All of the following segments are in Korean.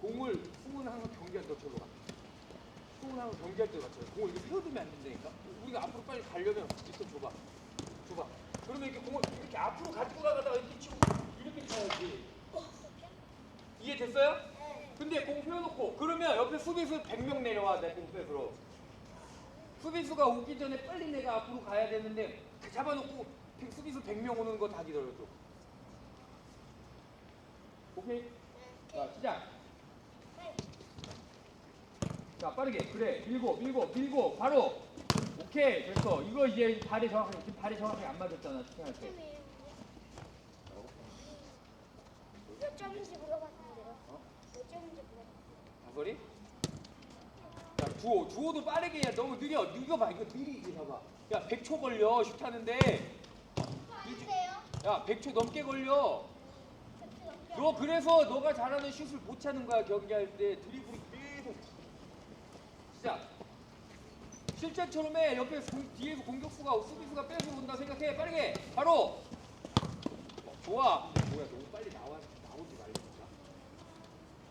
공을 승훈 항상 경기할 때 저로 가. 승훈 항상 경기할 때 맞춰요. 공을 이렇게 세워두면 안 된다니까. 우리가 앞으로 빨리 가려면 이렇게 줘봐. 줘봐. 그러면 이렇게 공을 이렇게 앞으로 가지고 나가다가 이렇게 치고 이렇게 쳐야지. 이해됐어요? 근데 공 세워놓고 그러면 옆에 수비수 100명 내려와 내 공백으로. 수비수가 오기 전에 빨리 내가 앞으로 가야 되는데 그 잡아놓고 수비수 100명 오는 거 다 기다려줘. 오케이? 자 시작. 자 빠르게. 그래. 밀고 밀고 밀고. 바로. 오케이. 됐어. 이거 이제 발이 정확하게 지금 발이 정확하게 안 맞았잖아. 슈팅할 때. 몇 점인지 물어봤는데요. 어? 몇 점인지 물어봤어요. 다소리? 자 주호 주호도 빠르게 해 너무 느려. 이거 봐. 이거 느리지 봐봐. 야 100초 걸려. 슛 하는데. 아닌데요? 야 100초 넘게 걸려. 너 그래서 너가 잘하는 슛을 못 차는 거야. 경기할 때. 드리블이 계속 시작. 실제처럼 해 옆에 공- 뒤에서 공격수가 수비수가 빼서 온다 생각해. 빠르게. 바로. 어, 좋아. 뭐야 너무 빨리 나와 나오지 말라니까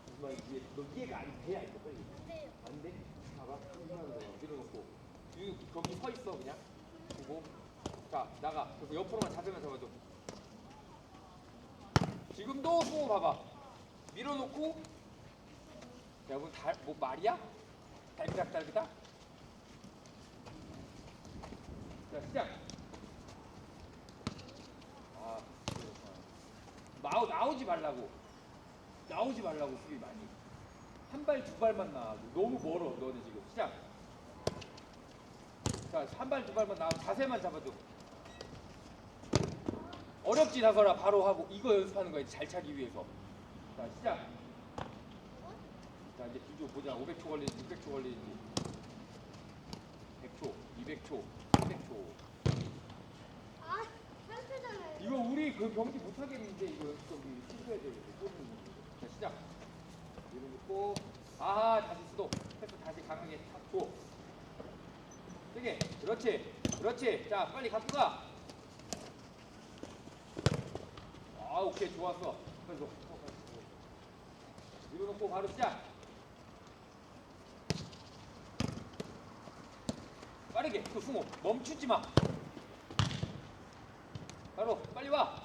정말 이해 너 이해가 안 돼야 이거 빨리. 안 돼? 봐봐. 거 밀어놓고. 이 거기 서 있어 그냥. 보고. 자 나가. 그래서 옆으로만 자세만 잡아줘. 지금도 승호 봐봐. 밀어놓고. 야 뭐, 달, 뭐 말이야? 달비닥 자 시작. 아. 나오, 나오지 말라고. 나오지 말라고 수비 많이. 한 발 두 발만 나와 너무 멀어 너는 지금. 시작. 자한 발 두 발만 나와 자세만 잡아줘 어렵지 나서라. 바로 하고. 이거 연습하는 거야. 잘 차기 위해서. 자 시작. 자 이제 비교 보자 500초 걸리는지 600초 걸리는지 100초 200초 300초 아, 상태잖아요. 이거 우리 그 경기 못 하겠는데 이거 친구야 돼. 이거 꽂는 거. 자 시작. 이런 거아 다시 수도. 패스 다시 강하게 탁 줘. 세게. 그렇지. 그렇지. 자 빨리 갖고 가. 아 오케이 좋았어. 그래서 밀어놓고 바로 시작. 빠르게 그 승호 멈추지 마. 바로 빨리 와.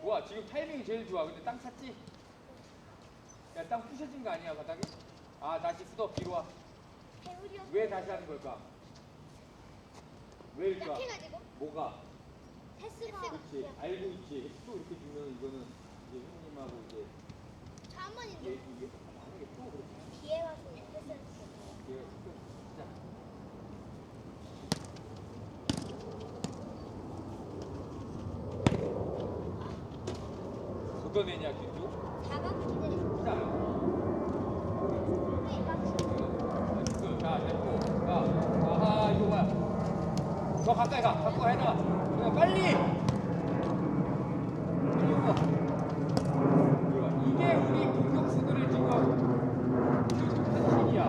좋아 지금 타이밍이 제일 좋아. 근데 땅 찼지? 야 땅 부셔진 거 아니야 바닥에? 아 다시 수도 뒤로 와. 배우려. 왜 다시 하는 걸까? 왜? 약해가지고 뭐가? 패스가. 그렇지 알고 있지. 또 이렇게 주면 이거는 이제 형님하고 이제 저한 얘 번인데 이게 만약에 또 그렇게 뒤에 와서 패스를 했어요. 조금 시작. 걷어내냐 기도? 자, 됐고. 자, 아하, 이거 뭐야? 더 가까이 가. 갖고 가, 해놔. 그냥 빨리! 이거. 이게 우리 공격수들의 지금 지금 현실이야.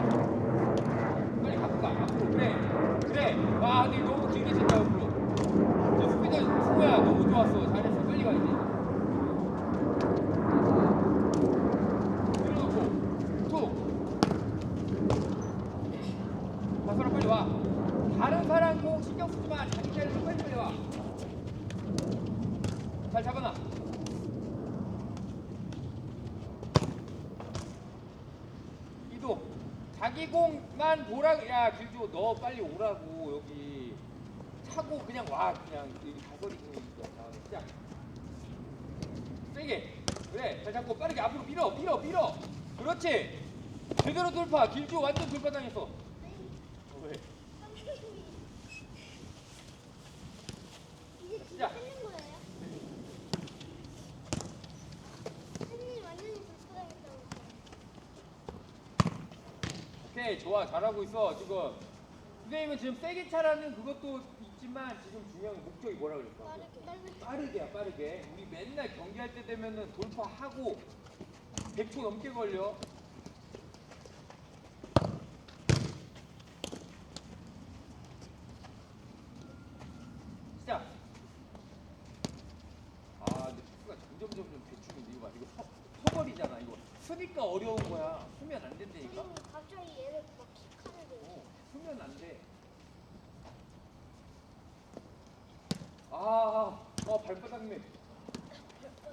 빨리 갖고 가. 앞으로. 그래. 그래. 와, 근데 너무 길게 쳤다, 옆으로. 저 스피드, 승우야, 너무 좋았어. 잘했어. 빨리 가야지. 밀어놓고. 툭. 가서라 빨리 와. 다른 사람 공 신경 쓰지 마. 자기 자리로 빨리 빨리 와. 잘 잡아놔. 이도 자기 공만 보라. 야 길주 너 빨리 오라고 여기 차고 그냥 와 그냥 여기 다거리 공이니까 다음에 시작. 세게. 그래 잘 잡고 빠르게 앞으로 밀어 밀어 밀어. 그렇지. 제대로 돌파. 길주 완전 돌파당했어. 어, 왜? 이제 진짜 야. 끝낸 거예요? 선생님 완전히 불편하겠다고. 오케이 좋아 잘하고 있어 지금 선생님은 지금 세게 차라는 그것도 있지만 지금 중요한 목적이 뭐라 그랬어? 빠르게. 빠르게야 빠르게 우리 맨날 경기할 때 되면은 돌파하고 100초 넘게 걸려. 아, 어려운 거야. 쓰면 안 된다니까. 음, 갑자기 얘를 킥하는 거. 어, 쓰면 안 돼. 아, 어, 아, 발바닥 내.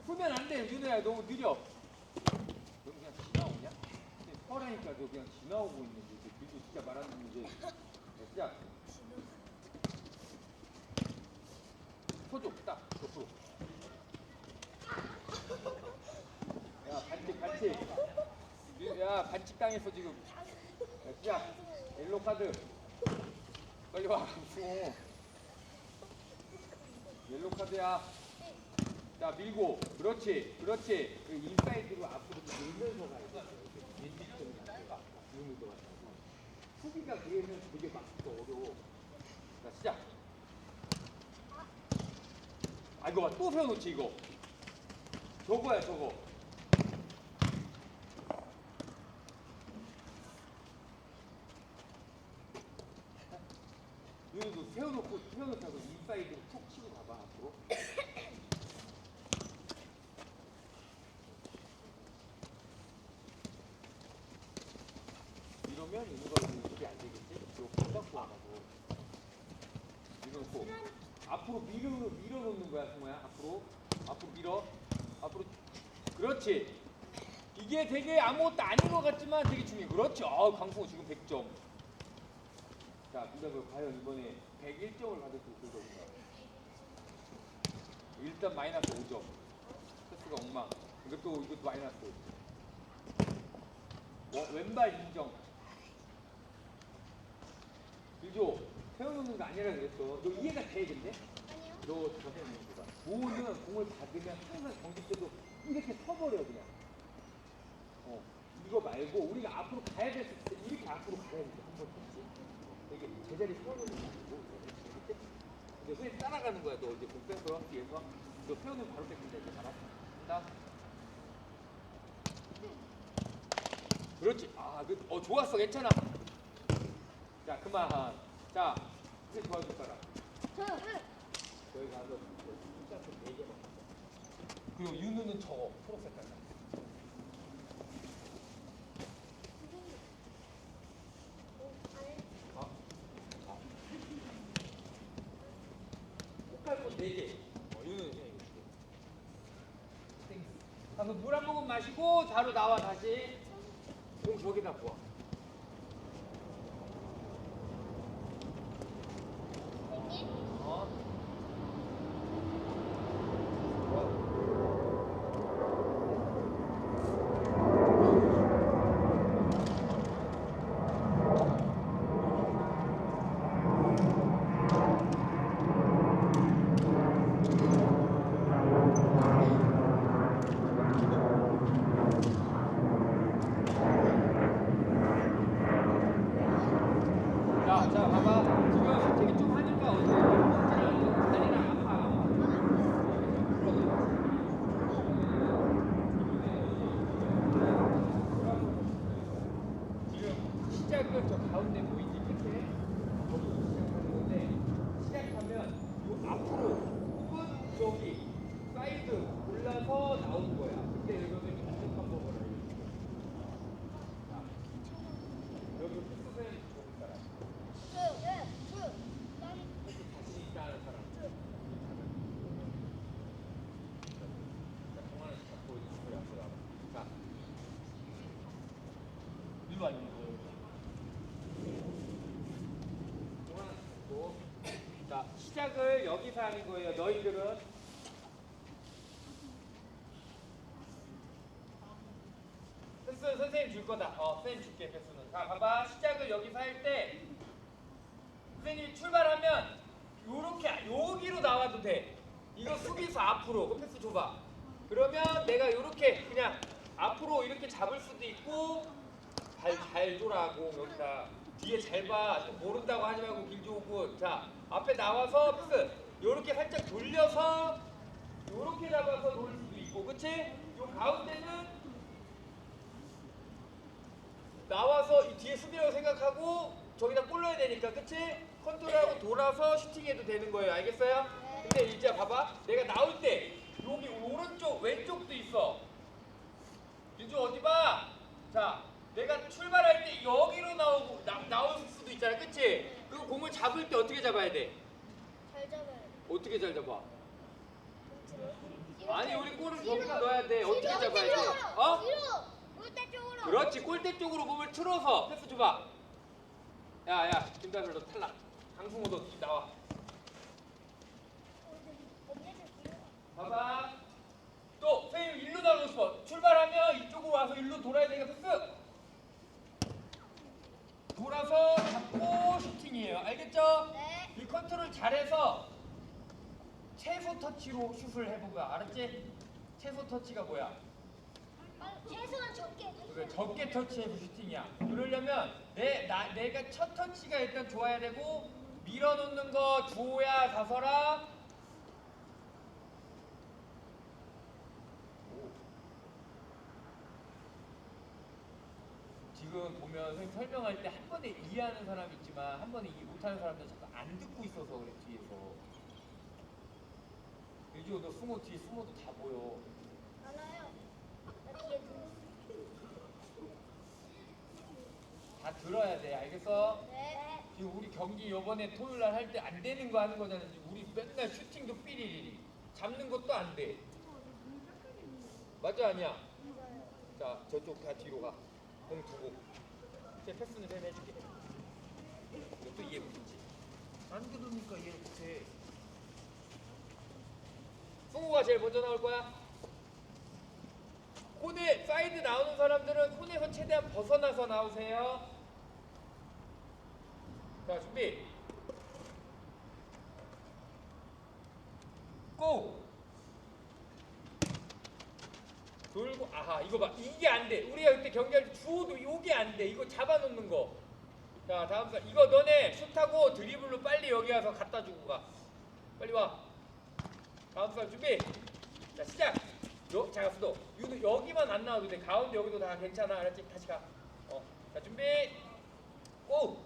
쓰면 안 돼, 윤호야. 너무 느려. 근데 퍼라니까 너 그냥 지나오고 있는데. 이제 밀고 진짜 말하는. 자, 시작. 소줘, 딱, 옆으로. 야, 반칙, 반칙. 야, 반칙 당했어, 지금. 야, 시작. 옐로 카드. 빨리 와, 강승호. 옐로 카드야. 자, 밀고. 그렇지, 그렇지. 그 인사이드로 앞으로 밀면서 가야 돼. 왼쪽으로 가다가 이런 거 같아. 수비가 그러면 되게 막기 어려워. 자, 시작. 아, 이거 봐. 또 세워놓지, 이거. 저거야, 저거. 여기도 세워놓고 세워놓다가 인사이드로 툭 치고 가봐 앞으로. 이러면 이거가 이렇게 안 되겠지? 이거 못 갖고 와가지고 밀어 놓고 앞으로 밀어 밀어 놓는 거야 성호야 앞으로 앞으로 밀어 앞으로 그렇지 이게 되게 아무것도 아닌 것 같지만 되게 중요해 그렇지 아 강승호 지금 100점 자, 민혁이 과연 이번에 101점을 받을 수 있을 것인가? 일단 마이너스 5점. 패스가 엉망. 이것도 이것도 마이너스. 어, 왼발 인정. 일조 세워놓는 거 아니라 그랬어. 너 이해가 돼 근데? 아니요. 너 자세히 보봐. 모는 공을 받으면 항상 경기 때도 이렇게 서버려 그냥. 어, 이거 말고 우리가 앞으로 가야 될때 이렇게 앞으로 가야 돼. 한번 했지. 이게 제자리 세워놓는 게 아니고 이렇게. 근데 선생님 따라가는 거야. 너 이제 공 뺐어 뒤에서. 너 세워놓으면 바로 뺏긴다 이제 봐라. 자. 그렇지. 아, 그, 어 좋았어. 괜찮아. 자, 그만. 자, 이제 도와줄 사람. 저, 저희 가서 숫자 좀 얘기해 봐. 그리고 윤우는 저거 초록색 깔라. 아, 아. 꽃갈꽃 네 개. 어, 윤우는 그냥 이거 두 개. 땡스. 가서 물한 모금 마시고 자로 나와 다시. 공 저기다 부어. 선생님. 어? 자, 자, 봐봐. 지금 선택이 좀 하니까 어때? 다리랑 아파. 지금 시작은 저 가운데 보이지? 끝에? 거기서 시작하는 건데, 시작하면 요 앞으로 혹은 저기 사이드 올라서 나오는 거야. 근데 이거는 반대 방법을 알려줄게. 자, 여기 패스는 저기 사람. 저, 네, 저. 난, 패스 자신 있다 하는 사람. 저. 자, 동안을 잡고 있어요. 앞으로 와봐. 자, 일로 와, 일로 와. 동안을 잡고. 자, 시작을 여기서 하는 거예요. 너희들은. 패스 선생님 줄 거다. 어, 선생님 줄게, 패스는. 자, 봐봐. 시작을 여기서 할 때, 선생님이 출발하면, 요렇게, 여기로 나와도 돼. 이거 수비수 앞으로. 그 패스 줘봐. 그러면 내가 요렇게 그냥 앞으로 이렇게 잡을 수도 있고, 발잘 돌아고, 여기다. 뒤에 잘 봐. 또 모른다고 하지 말고 길조군. 자, 앞에 나와서 패스. 요렇게 살짝 돌려서, 요렇게 잡아서 놓을 수도 있고, 그치? 요 가운데는 나와서 이 뒤에 수비라고 생각하고 저기다 골 넣어야 되니까 그치? 컨트롤하고 돌아서 슈팅해도 되는 거예요 알겠어요? 근데 이제 봐봐 내가 나올 때 여기 오른쪽 왼쪽도 있어 유주 어디 봐? 자, 내가 출발할 때 여기로 나오고 나, 나올 수도 있잖아, 그치? 그 공을 잡을 때 어떻게 잡아야 돼? 잘 잡아요. 어떻게 잘 잡아? 뒤로. 아니 우리 골을 뒤로. 거기다 넣어야 돼. 어떻게 뒤로. 잡아야 돼? 뒤로. 어? 뒤로. 골대 쪽으로. 그렇지 골대 쪽으로 몸을 틀어서 패스 줘봐. 야야 김다솔 너 탈락. 강승호 너뒤 나와. 봐봐. 또 선생님 일로 싶어. 출발하면 이쪽으로 와서 일로 돌아야 되니까 패스. 돌아서 잡고 슈팅이에요. 알겠죠? 네. 이 컨트롤 잘해서 최소 터치로 슛을 해보고 알았지? 최소 터치가 뭐야? 최소한 적게. 그래, 적게 터치해서 슈팅이야. 그러려면 내, 나, 내가 첫 터치가 일단 좋아야 되고 밀어놓는 거 줘야 다서라. 지금 보면 선생님 설명할 때 한 번에 이해하는 사람이 있지만 한 번에 이해 못하는 사람들 자꾸 안 듣고 있어서 그래 뒤에서. 유지호 너 승호 뒤에 승호도 다 보여. 알아요. 나 뒤에 눈. 다 들어야 돼 알겠어? 네. 지금 우리 경기 요번에 토요일 날 할 때 안 되는 거 하는 거잖아. 지금 우리 맨날 슈팅도 삐리리리. 잡는 것도 안 돼. 맞아 아니야? 맞아요. 자 저쪽 다 뒤로 가. 공 두고. 제 패스는 쌤 해줄게. 이것도 이해 못했지. 안 들으니까 이해 못해. 승우가 제일 먼저 나올 거야. 코네 사이드 나오는 사람들은 코네에서 최대한 벗어나서 나오세요. 자 준비. 고! 돌고 아하 이거 봐 이게 안 돼. 우리가 그때 경기할 때 주호도 이게 안 돼. 이거 잡아놓는 거. 자 다음 사 이거 너네 슛하고 드리블로 빨리 여기 와서 갖다 주고 가. 빨리 와. 다음 사람 준비. 자 시작. 요 자가수도 유도 여기만 안 나와도 돼. 가운데 여기도 다 괜찮아. 알았지? 다시 가. 어. 자 준비. 고.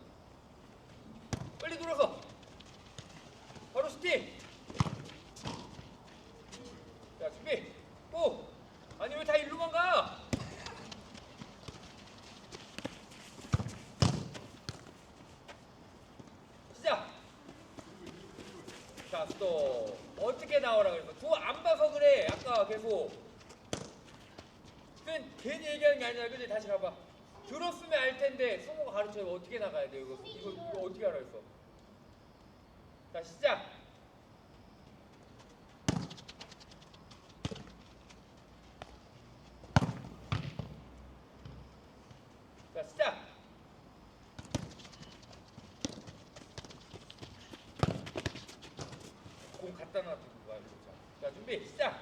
빨리 돌아서. 바로 슈팅. 자 준비. 고. 아니 왜 다 일로만 가? 시작. 자, 또 어떻게 나오라 그랬어? 두안 봐서 그래. 아까 계속. 그냥 괜히 얘기하는 게 아니라 그지? 다시 가봐. 들었으면 알 텐데 승호가 가르쳐 어떻게 나가야 돼? 이거 이거, 이거 어떻게 알아 했어? 자, 시작. 자, 시작. 공 갖다 놔두고 가 이거 자. 자, 준비 시작.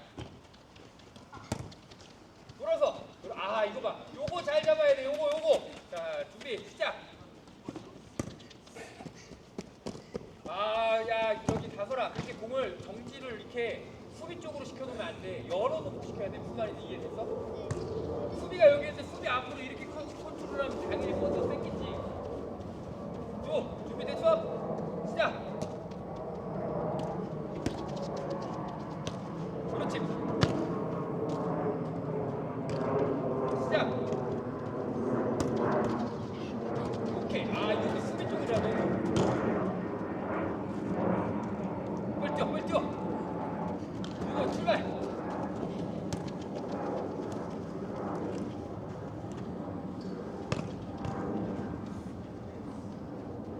돌아서. 돌아- 아, 이거 봐. 요거 잘 잡아야 돼. 요거 요거. 자, 준비 시작. 아, 야, 저기 다솔아. 그렇게 공을 정지를 이렇게 수비 쪽으로 시켜놓으면 안 돼. 열어놓고 시켜야 돼. 무슨 말인지 이해됐어? 수비가 여기 있는데 수비 앞으로 이렇게 컨- 컨트롤하면 당연히 먼저 뺏기지. 줘. 준비됐어? 시작. 그렇지. 시작. 오케이. 아, 이거 수비 쪽이라도. 빨리 뛰어, 빨리 뛰어. 이거 출발.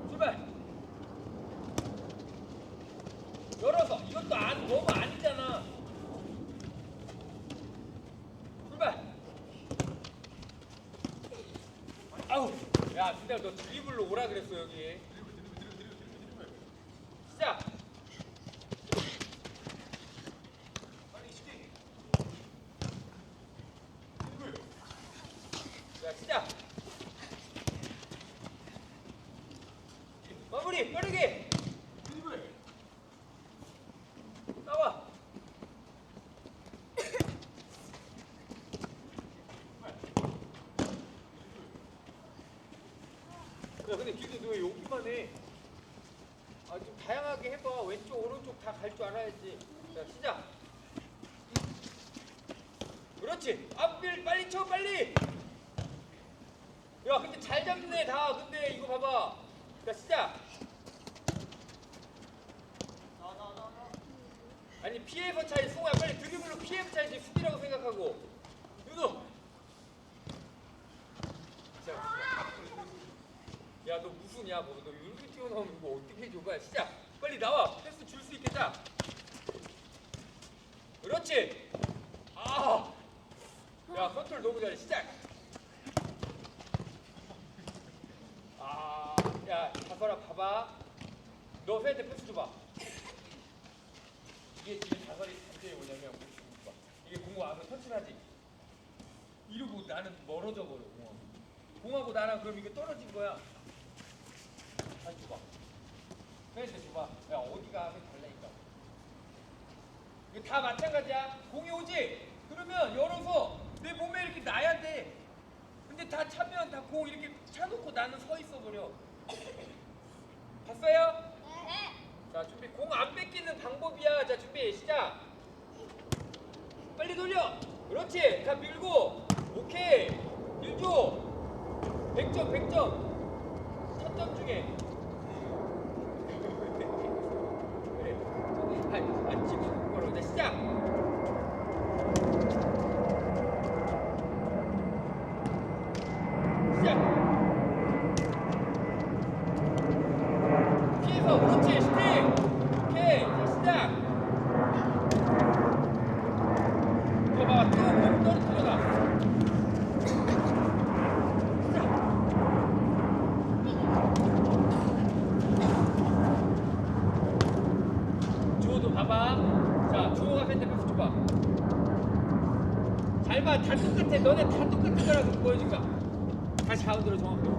출발. 열어서 이것도 안 너무 아니잖아. 출발. 아우, 야, 근데 너 드리블로 오라 그랬어 여기. 시작. 자, 시작. 마무리 빠르게. 나와. 야 근데 기도 너 왜 여기만 해? 아 좀 다양하게 해봐. 왼쪽 오른쪽 다 갈 줄 알아야지. 자 시작. 그렇지. 앞빌 빨리 쳐 빨리. 야 근데 잘 잡네 다. 근데 이거 봐봐. 자 시작. 아니 피해서 차야지 승우야 빨리 드리블로 피해서 차야지 수비라고 생각하고. 윤호. 무슨야 뭐 너 이렇게 튀어나오면 이거 어떻게 해줘 봐 시작. 빨리 나와. 패스 줄 수 있겠다. 그렇지. 아야 컨트롤 너무 잘해. 시작. 아야 다설아 봐봐. 너 회한테 패스 줘봐. 이게 지금 다설이 단점이 뭐냐면 봐. 이게 공 와서 터치를 하지. 이러고 나는 멀어져 버려 공하고 공하고 나랑 그럼 이게 떨어진 거야 다시 줘봐 회한테 줘봐 야 어디가 하면 달라니까 이거 다 마찬가지야. 공이 오지? 그러면 열어서 내 몸에 이렇게 놔야 돼. 근데 다 차면 다 공 이렇게 차놓고 나는 서 있어 버려. 봤어요? 네. 자 준비 공 안 뺏기는 방법이야. 자 준비 시작. 빨리 돌려. 그렇지. 다 밀고. 오케이. 밀줘. 100점 100점. 첫점 중에. 그래. 안, 안 찍어. 바로 자 시작. 시작. 피해서 그렇지 슈팅. 오케이. 자 시작. 이거 봐봐 또공 떨어뜨려라. 시작. 주호도 봐봐. 자, 주호가 팬데 패스 줘봐. 잘 봐. 다 똑같아. 너네 다 똑같은 거라고 보여줄까? 다시 가운데로 정확하게 봐.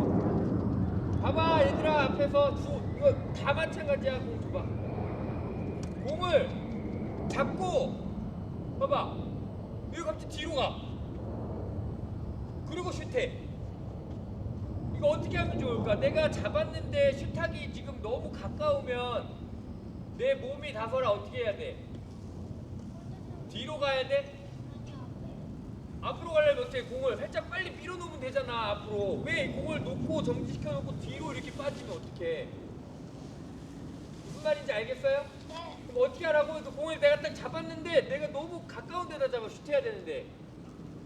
봐봐, 얘들아. 앞에서 주, 이거 다 마찬가지야. 공 줘봐. 공을 잡고, 봐봐. 이거 갑자기 뒤로 가. 슛해. 이거 어떻게 하면 좋을까? 내가 잡았는데 슛하기 지금 너무 가까우면 내 몸이 다서라 어떻게 해야 돼? 뒤로 가야 돼? 앞으로 가려면 어떻게 공을 살짝 빨리 밀어놓으면 되잖아 앞으로 왜 공을 놓고 정지시켜 놓고 뒤로 이렇게 빠지면 어떡해 무슨 말인지 알겠어요? 네. 그럼 어떻게 하라고? 그 공을 내가 딱 잡았는데 내가 너무 가까운 데다 잡아 슛해야 되는데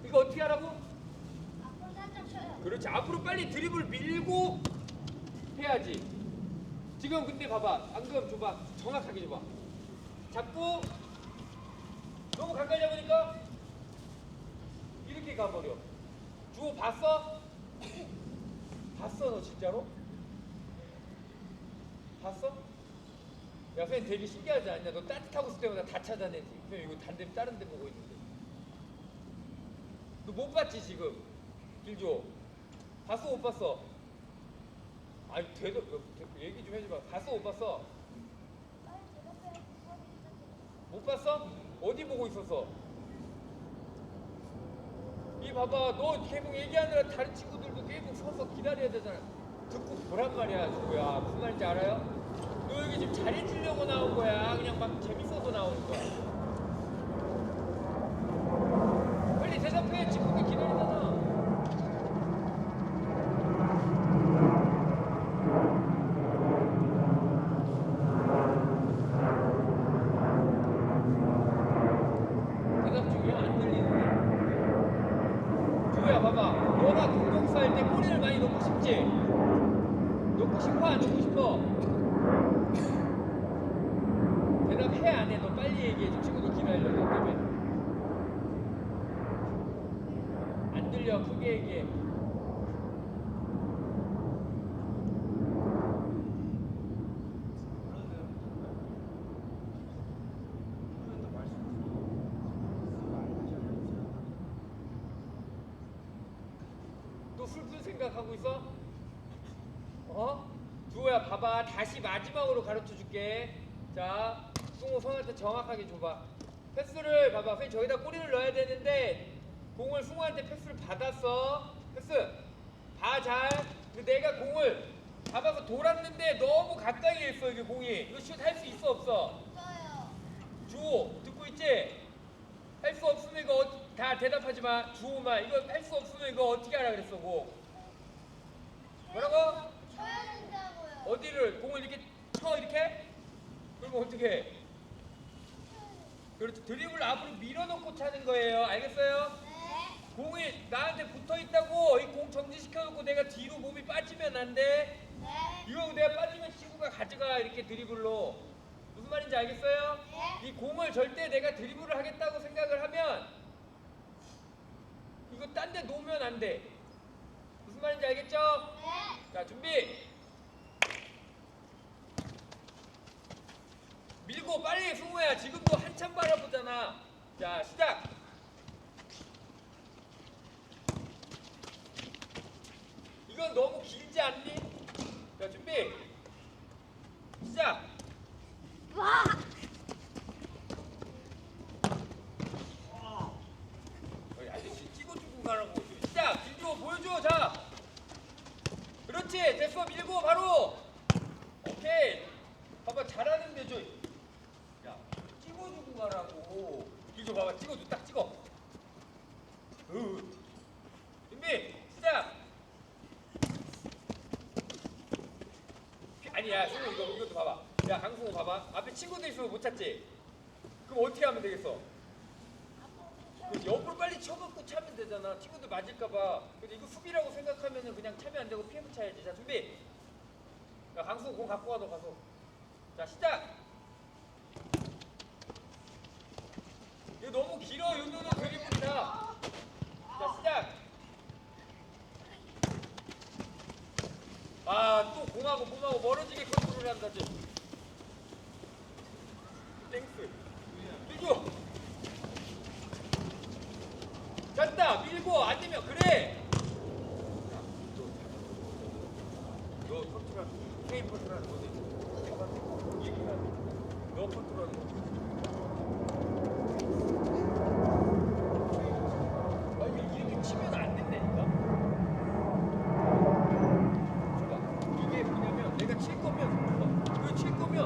이거 어떻게 하라고? 그렇지. 앞으로 빨리 드리블 밀고 해야지. 지금 근데 봐봐. 방금 줘봐. 정확하게 줘봐. 잡고 너무 가까이 잡으니까 이렇게 가버려. 주호 봤어? 봤어 너 진짜로? 봤어? 야 선생님 되게 신기하지 않냐? 너 따뜻하고 있을 때마다 다 찾아내지 선생님 이거 단대 다른 데 보고 있는데. 너 못 봤지 지금? 길조 봤어 못 봤어? 아니 대답 대- 얘기 좀 해줘봐 봤어 못 봤어? 못 봤어? 어디 보고 있었어? 이 봐봐 너 계속 얘기하느라 다른 친구들도 계속 서서 기다려야 되잖아 듣고 보란 말이야 누구야 무슨 말인지 알아요? 너 여기 지금 잘해주려고 나온 거야 그냥 막 재밌어서 나오는 거야 빨리 대답해 친구들 기다리잖아 대답 중이야 안 들리는데 주호야 봐봐 너가 공격수 할 때 꼬리를 많이 놓고 싶지? 놓고 싶어 안 놓고 싶어? 대답해 안 해? 너 빨리 얘기해 줘 친구들 기다려 너 때문에 안 들려 크게 얘기해 또 슬픈 생각 하고 있어? 어? 주호야 봐봐 다시 마지막으로 가르쳐 줄게 자 승우 성한테 정확하게 줘봐 패스를 봐봐 선생님 저기다 꼬리를 넣어야 되는데 공을 승우한테 패스를 받았어 패스 봐잘 근데 내가 공을 잡아서 돌았는데 너무 가까이 있어 이게 공이 이거 슛 할 수 있어 없어 없어요. 주호 듣고 있지? 할 수 없으면 이거 어- 다 대답하지 마. 주호만 이거 할 수 없으면 이거 어떻게 하라 그랬어, 공. 뭐라고? 쳐야 된다고요. 어디를 공을 이렇게 쳐 이렇게? 그러면 어떻게 해? 그렇죠. 드립을 앞으로 밀어놓고 차는 거예요. 알겠어요? 네. 공이 나한테 붙어 있다고 이 공 정지시켜 놓고 내가 뒤로 몸이 빠지면 안 돼. 네. 이거 내가 빠지면 친구가 가져가 이렇게 드리블로 무슨 말인지 알겠어요? 네. 이 공을 절대 내가 드리블을 하겠다고 생각을 하면 이거 딴 데 놓으면 안 돼. 무슨 말인지 알겠죠? 네. 자 준비. 밀고 빨리 승우야 지금도 한참 바라보잖아. 자 시작. 이건 너무 길지 않니? 자 준비. 시작. 와. 아저씨 찍어주고 가라고. 시작. 길고 보여줘. 자. 그렇지. 됐어. 밀고 바로. 오케이. 봐봐 잘하는데 저. 야 찍어주고 가라고. 길고 봐봐 찍어줘. 딱 찍어. 으. 준비. 시작. 아니야 승우 이거 이것도 봐봐. 야 강승우 봐봐. 앞에 친구들 있으면 못 찾지. 그럼 어떻게 하면 되겠어? 그 옆으로 빨리 쳐갖고 차면 되잖아. 친구들 맞을까봐. 근데 이거 수비라고 생각하면은 그냥 차면 안 되고 피해서 차야지. 자 준비. 야 강수 공 갖고 와너 가서. 자 시작. 이거 너무 길어 윤도는 드리블이다. 자 시작. 아또 공하고 몸하고 멀어지게 컨트롤 한다 지금. 땡스. 밀고. 됐다 밀고 안 되면 그래 너 컨트롤 게임 컨트롤하는 거지 얘기가 너 컨트롤하는 거지 아 이거 이렇게 치면 안 된다니까 봐봐 이게 뭐냐면 내가 칠 거면 이거 칠 거면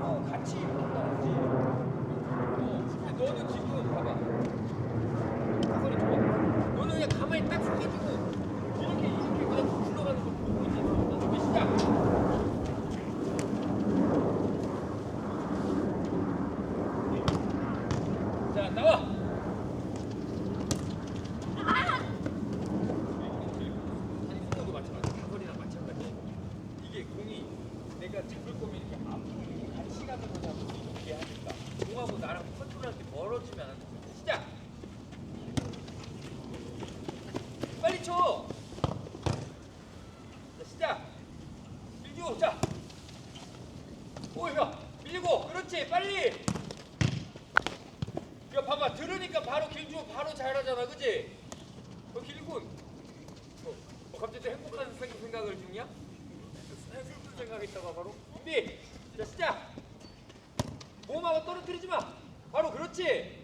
어, 같이 한다지 어, 근데 너는 지금 봐봐 사거리 좋아. 너는 그냥 가만히 딱 서가지고 이렇게 이렇게 그냥 굴러가는 거 보고 있잖아. 준비 시작. 자 나와. 아니 승호도 마찬가지. 사거리랑 마찬가지. 이게 공이 내가 잡을 거면 이렇게 앞으로 이렇게 같이 가는 거냐고 이렇게 하니까 공하고 나랑 컨트롤할 때 멀어지면 안 돼. 시작. 빨리 쳐. 자, 시작. 밀고 자. 오 야 밀고 그렇지 빨리. 야 봐봐 들으니까 바로 길주 바로 잘하잖아 그지? 어 길군. 어, 어 갑자기 또 행복한 생- 생각을 중이야? 슬픈 생각했다가 바로 준비. 자 시작. 몸하고 떨어뜨리지 마. 바로. 그렇지.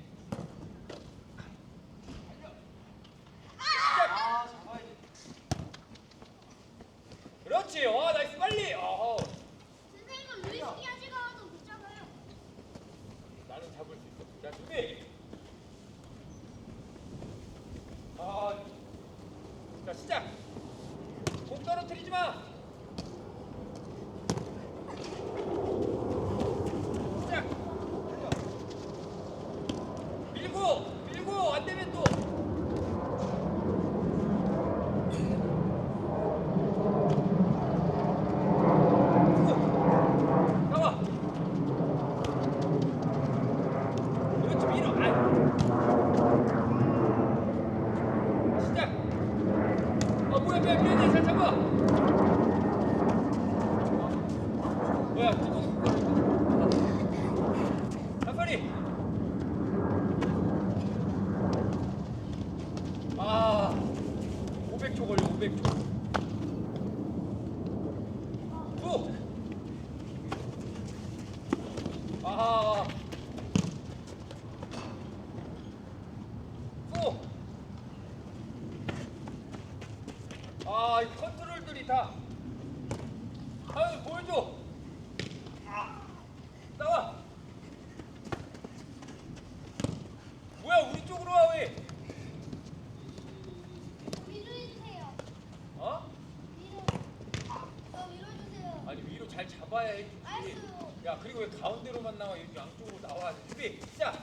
야 그리고 왜 가운데로만 나와? 이렇게 양쪽으로 나와야 돼 시작.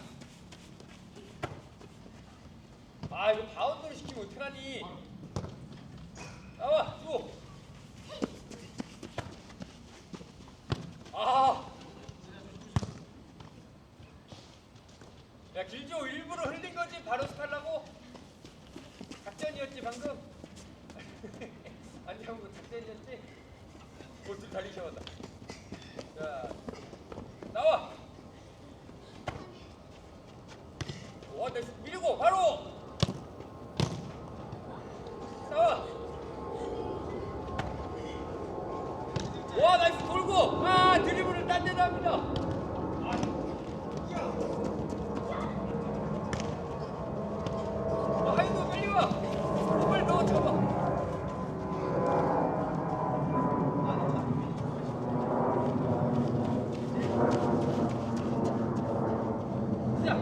아 이거 바운드로 시키면 어떡하니? 나와 줘. 아. 야 길조 일부러 흘린 거지 바로 스타려고? 작전이었지 방금? 안녕구 작전이었지? 볼줄 달리기 시작한다. 자 나와. 와, 내 밀고 바로 나와. 와, 나이스 돌고 아 드리블을 딴 데다 합니다. 아, 하이도 빨리 와. 빨리 넣어 잡아. 시작.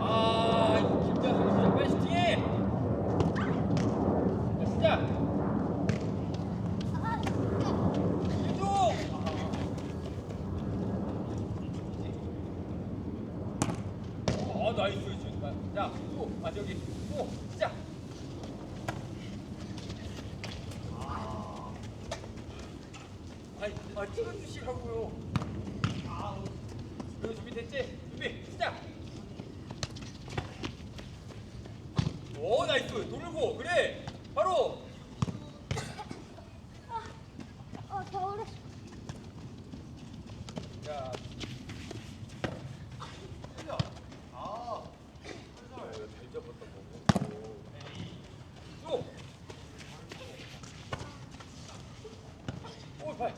아, 이거 김자수 진짜 빨리 슈팅해. 자, 시작. 아, 이쪽. 어, 나이스. 지금. 자, 또, 아, 저기, 또, 시작. 아니, 아, 찍어주시라고요. 여기 준비됐지? 준비, 시작. 오, 나이스. 돌고, 그래. 바로. 어, 겨울에. 자. 쭉. 오, 발.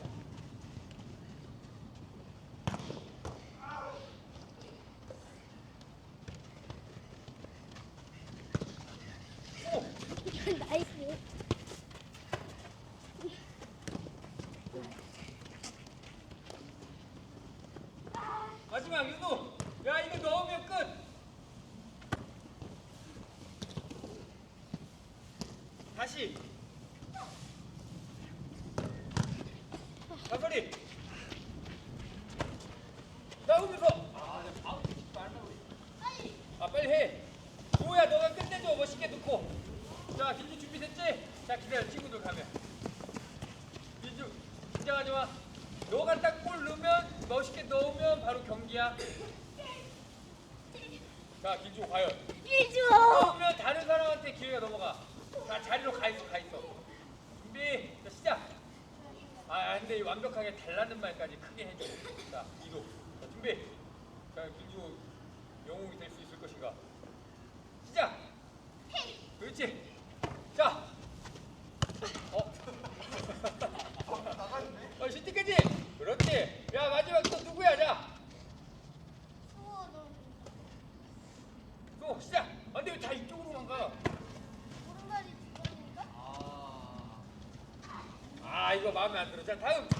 오. 나이스. 마지막 윤호. 야, 이거 넣으면 끝. 다시. 가소리. 나오면서. 아, 바로 말라고. 아, 빨리 해. 조야, 너가 끝내줘. 멋있게 넣고. 자, 길주 준비 됐지? 자, 기다려. 친구들 가면. 길주, 긴장하지 마. 너가 딱 골 넣으면, 멋있게 넣으면 바로 경기야. 자, 길주 과연. 일주. 넣으면 다른 사람한테 기회가 넘어가. 자, 자리로 가 있어, 가 있어. 준비, 자, 시작. 아, 근데 완벽하게 달라는 말까지 크게 해줘. 자, 이도. 자, 준비. 자, 길주 영웅이 될 수 있을 것인가? 시작. 그렇지. 자. 어. 어, 슈팅까지. 그렇지. 야, 마지막 또 누구야, 자. 수호 너 또 시작. 아, 근데 왜 다 이쪽으로만 가? 오른발이 뒷발이니까? 아 이거 마음에 안 들어. 자 다음